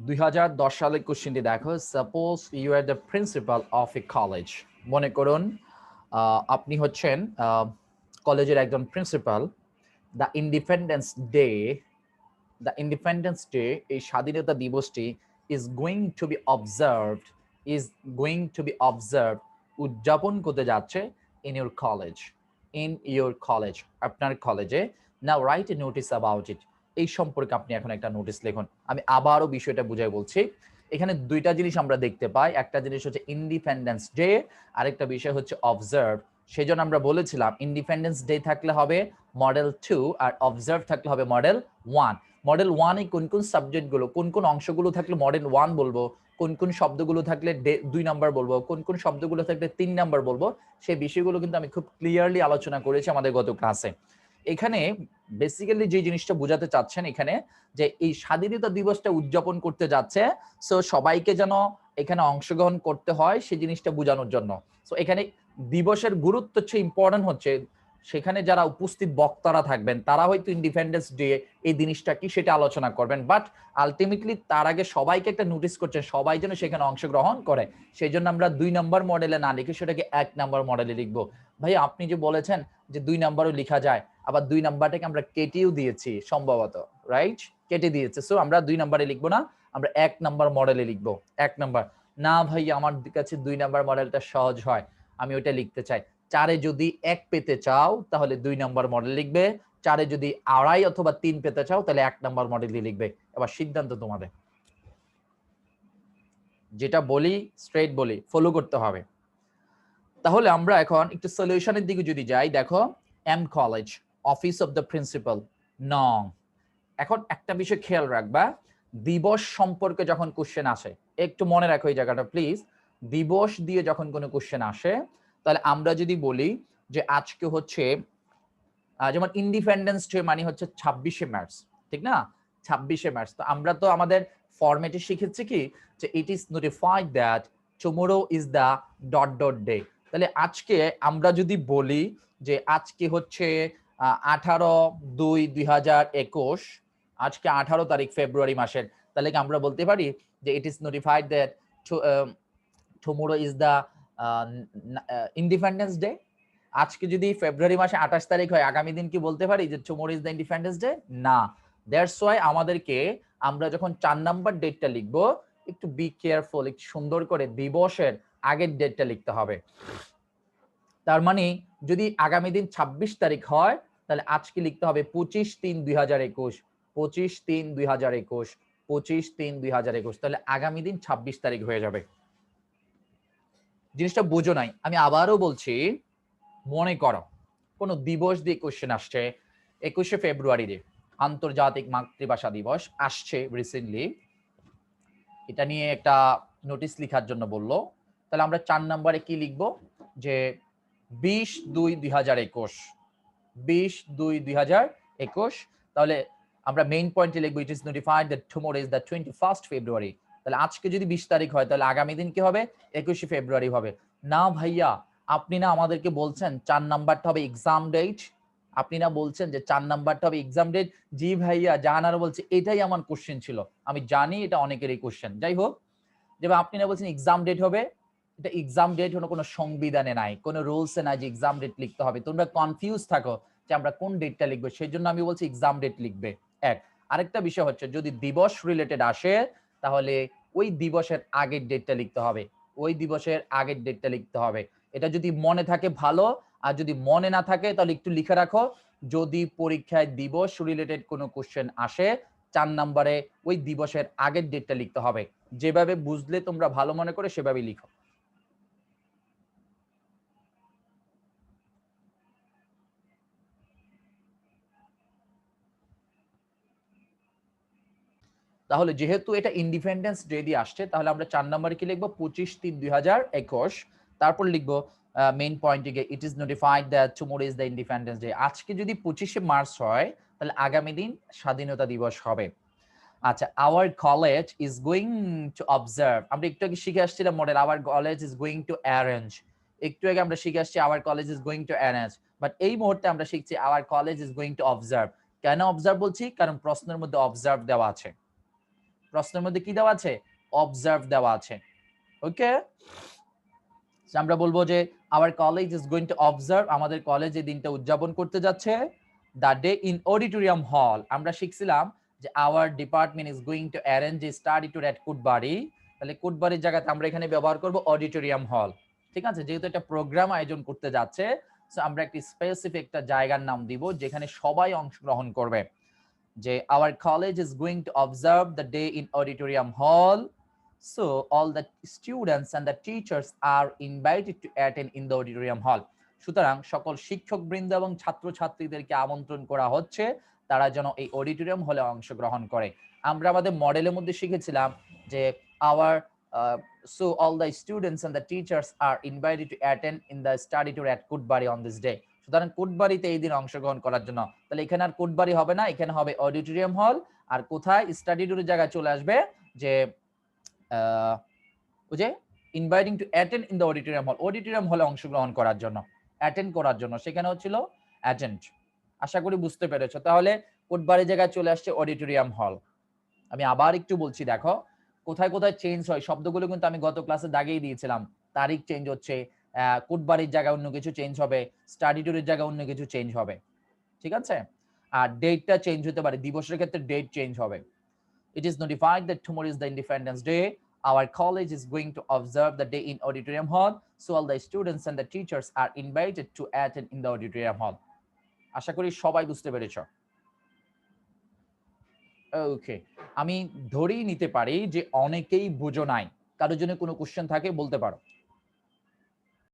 দুই সালের কোশ্চেনটি দেখো। Suppose you are the principal of a college মনে করুন আপনি হচ্ছেন কলেজের একজন principal the independence day the independence day এই স্বাধীনতা দিবসটি is going to be observed is going to be observe উদযাপন করতে যাচ্ছে in your college in your college আপনার কলেজে now write a notice about it এই সম্পর্কে আপনি এখন একটা নোটিস লিখুন। আমি আবারও বিষয়টা বুঝাই বলছি। এখানে দুইটা জিনিস আমরা দেখতে পাই। একটা জিনিস হচ্ছে ইন্ডিপেন্ডেন্স ডে আরেকটা বিষয় হচ্ছে অবজার্ভ সেই জন্য আমরা বলেছিলাম ইন্ডিপেন্ডেন্স ডে থাকলে হবে মডেল টু আর অবজার্ভ থাকলে হবে মডেল ওয়ান মডেল ওয়ানে কোন কোন সাবজেক্টগুলো কোন কোন অংশগুলো থাকলে মডেল ওয়ান বলব, কোন কোন শব্দগুলো থাকলে দুই নাম্বার বলব, কোন কোন শব্দগুলো থাকলে তিন নাম্বার বলব, সেই বিষয়গুলো কিন্তু আমি খুব ক্লিয়ারলি আলোচনা করেছি আমাদের গত ক্লাসে এখানে বেসিক্যালি যে জিনিসটা বোঝাতে চাচ্ছেন এখানে যে এই স্বাধীনতা দিবসটা উদযাপন করতে যাচ্ছে সো সবাইকে যেন এখানে অংশগ্রহণ করতে হয় সেই জিনিসটা বোঝানোর জন্য। সো এখানে দিবসের গুরুত্ব হচ্ছে ইম্পর্টেন্ট হচ্ছে, সেখানে যারা উপস্থিত বক্তারা থাকবেন, তারা হয়তো ইন্ডিপেন্ডেন্স ডে এই জিনিসটা কি সেটা আলোচনা করবেন বাট আলটিমেটলি তার আগে সবাইকে একটা নোটিস করছেন সবাই যেন সেখানে অংশগ্রহণ করে। সেই জন্য আমরা দুই নম্বর মডেলে না লিখে সেটাকে এক নম্বর মডেলে লিখব। ভাই, আপনি যে বলেছেন যে দুই নাম্বারও লেখা যায় আবার দুই নাম্বারটাকে আমরা কেটেও দিয়েছি সম্ভবত রাইট কেটে দিয়েছে। সো আমরা দুই নাম্বারে লিখব না, আমরা এক নাম্বার মডেলে লিখব, এক নাম্বার। না ভাই, আমার কাছে দুই নাম্বার মডেলটা সহজ হয়, আমি ওইটা লিখতে চাই। চারে যদি এক পেতে চাও, তাহলে দুই নাম্বার মডেল লিখবে। চারে যদি আড়াই অথবা তিন পেতে চাও, তাহলে এক নাম্বার মডেলই লিখবে। এবার সিদ্ধান্ত তোমাদের। যেটা বলি স্ট্রেট বলি ফলো করতে হবে। তাহলে আমরা এখন একটু সলিউশনের দিকে যদি যাই, দেখো M college office of the principal নং। এখন একটা বিষয় খেয়াল রাখবা, দিবস সম্পর্কে যখন কোশ্চেন আসে, একটু মনে রাখো এই জায়গাটা প্লিজ দিবস দিয়ে যখন কোনো কোশ্চেন আসে, তাহলে আমরা যদি বলি যে আজকে হচ্ছে যেমন ইন্ডিপেন্ডেন্স ডে মানে হচ্ছে ছাব্বিশে মার্চ ঠিক না? ছাব্বিশে মার্চ তো আমরা তো আমাদের ফরম্যাটে শিখেছি কি, যে it is notified that tomorrow is the dot dot day তাহলে আজকে আমরা যদি বলি যে আজকে হচ্ছে আঠারো দুই দুই হাজার একুশ, আজকে আঠারো তারিখ ফেব্রুয়ারি মাসের। তাহলে কি আমরা বলতে পারি যে it is notified that tomorrow is the independence day আজকে যদি ফেব্রুয়ারি মাসে আঠাশ তারিখ হয়, আগামী দিন কি বলতে পারি যে tomorrow is the independence day না। দ্যাটস ওয়াই আমাদেরকে আমরা যখন চার নাম্বার ডেটটা লিখব, একটু বি কেয়ারফুল একটু সুন্দর করে দিবসের আগের ডেটটা লিখতে হবে। তার মানে যদি আগামী দিন ২৬ তারিখ হয় তাহলে আজকে লিখতে হবে পঁচিশ তিন দুই হাজার একুশ, পঁচিশ তিন দুই হাজার একুশ, পঁচিশ তিন দুই হাজার একুশ, তাহলে আগামী দিন ২৬ তারিখ হয়ে যাবে। জিনিসটা বোঝো নাই, আমি আবারও বলছি, মনে করো, কোনো দিবস দিয়ে কোশ্চেন আসছে, একুশে ফেব্রুয়ারিতে আন্তর্জাতিক মাতৃভাষা দিবস আসছে রিসেন্টলি এটা নিয়ে একটা নোটিশ লেখার জন্য বলল, তাহলে আমরা চার নম্বরে কি লিখব? যে বিশ দুই দুই হাজার একুশ বিশ দুই দুই হাজার একুশ। তাহলে আমরা মেইন পয়েন্টে লিখব it is notified that tomorrow is the twenty first February তাহলে আজকে যদি বিশ তারিখ হয়, তাহলে আগামী দিন কি হবে? একুশে ফেব্রুয়ারি হবে। না ভাইয়া, আপনি না আমাদেরকে বলছেন চার নাম্বারটা হবে এক্সাম ডেট আপনি না বলছেন যে চার নাম্বারটা হবে এক্সাম ডেট জি ভাইয়া জানার বলছে, এটাই আমার কোশ্চেন ছিল। আমি জানি এটা অনেকেরই কোশ্চেন যাই হোক, যেমন আপনি না বলছেন এক্সাম ডেট হবে এটা এক্সাম ডেট হলো কোনো সংবিধানে নাই, কোনো রুলসে নাই যে এক্সাম ডেট লিখতে হবে। তোমরা কনফিউজ থাকো যে আমরা কোন ডেটটা লিখব, সেই জন্য আমি বলছি এক্সাম ডেট লিখবে। এক, আরেকটা বিষয় হচ্ছে যদি দিবস রিলেটেড আসে, তাহলে ওই দিবসের আগের ডেটটা লিখতে হবে। ওই দিবসের আগের ডেটটা লিখতে হবে। এটা যদি মনে থাকে ভালো, আর যদি মনে না থাকে তাহলে একটু লিখে রাখো। যদি পরীক্ষায় দিবস রিলেটেড কোনো কোশ্চেন আসে, চার নম্বরে ওই দিবসের আগের ডেটটা লিখতে হবে। যেভাবে বুঝলে তোমরা ভালো মনে করে সেভাবেই লিখো। তাহলে যেহেতু এটা ইন্ডিপেন্ডেন্স ডে দিয়ে আসছে, তাহলে আমরা চার নম্বরে কি লিখব? পঁচিশ তিন দুই হাজার একুশ। তারপর লিখব মেইন পয়েন্টে গিয়ে it is notified that tomorrow is the independence day আজকে যদি পঁচিশে মার্চ হয়, তাহলে আগামী দিন স্বাধীনতা দিবস হবে। আচ্ছা our college is going to observe আমরা একটু আগে শিখে আসছিলাম model our college is going to arrange একটু আগে আমরা শিখে আসছি our college is going to arrange but এই মুহূর্তে আমরা শিখছি our college is going to observe কেন অবজার্ভ বলছি? কারণ প্রশ্নের মধ্যে অবজার্ভ দেওয়া আছে। প্রশ্নের মধ্যে কি দেওয়া আছে? অবজার্ভ দেওয়া আছে। ওকে আমরা বলব যে our college is going to observe আমাদের কলেজ এই দিনটা উদযাপন করতে যাচ্ছে দ্য ডে ইন অডিটোরিয়াম হল আমরা শিখছিলাম যে our department is going to arrange a study tour at Kutbari তাহলে কুটবাড়ির জায়গাতে আমরা এখানে ব্যবহার করব অডিটোরিয়াম হল ঠিক আছে? যেহেতু একটা প্রোগ্রাম আয়োজন করতে যাচ্ছে আমরা একটি স্পেসিফিক একটা জায়গার নাম দিব, যেখানে সবাই অংশগ্রহণ করবে। যে our college is going to observe the day in auditorium hall so all the students and the teachers are invited to attend in the auditorium hall সুতরাং সকল শিক্ষক বৃন্দ এবং ছাত্রছাত্রীদেরকে আমন্ত্রণ করা হচ্ছে, তারা যেন এই অডিটোরিয়াম হলে অংশগ্রহণ করে। আমরা আমাদের মডেলের মধ্যে শিখেছিলাম যে our so all the students and the teachers are invited to attend in the study tour at Kutbari on this day সুতরাং কুটবাড়িতে এই দিন অংশগ্রহণ করার জন্য। তাহলে এখানে আর কুটবাড়ি হবে না, এখানে হবে অডিটোরিয়াম হল। আর কোথায়? স্টাডি টুরের জায়গায় চলে আসবে যে যে inviting to attend in the auditorium hall auditorium হলে অংশগ্রহণ করার জন্য অ্যাটেন্ড করার জন্য। সেখানে হচ্ছিল অ্যাটেন্ড আশা করি বুঝতে পেরেছ। তাহলে কোটবাড়ি জায়গায় চলে আসছে অডিটোরিয়াম হল আমি আবার একটু বলছি, দেখো, কোথায় কোথায় চেঞ্জ হয়, শব্দগুলো কিন্তু আমি গত ক্লাসে দাগিয়ে দিয়েছিলাম। তারিখ চেঞ্জ হচ্ছে কুটবাড়ির জায়গায় অন্য কিছু চেঞ্জ হবে স্টাডি টুরের জায়গায় অন্য কিছু চেঞ্জ হবে, ঠিক আছে? আর ডেটটা চেঞ্জ হতে পারে, দিবসের ক্ষেত্রে ডেট চেঞ্জ হবে। It is notified that tomorrow is the independence day our college is going to observe the day in auditorium hall so all the students and the teachers are invited to attend in the auditorium hall আশা করি সবাই বুঝতে পেরেছ। ওকে আমি ধরেই নিতে পারি যে অনেকেই বুঝো নাই। কারোর জন্য কোনো কোশ্চেন থাকে, বলতে পারো।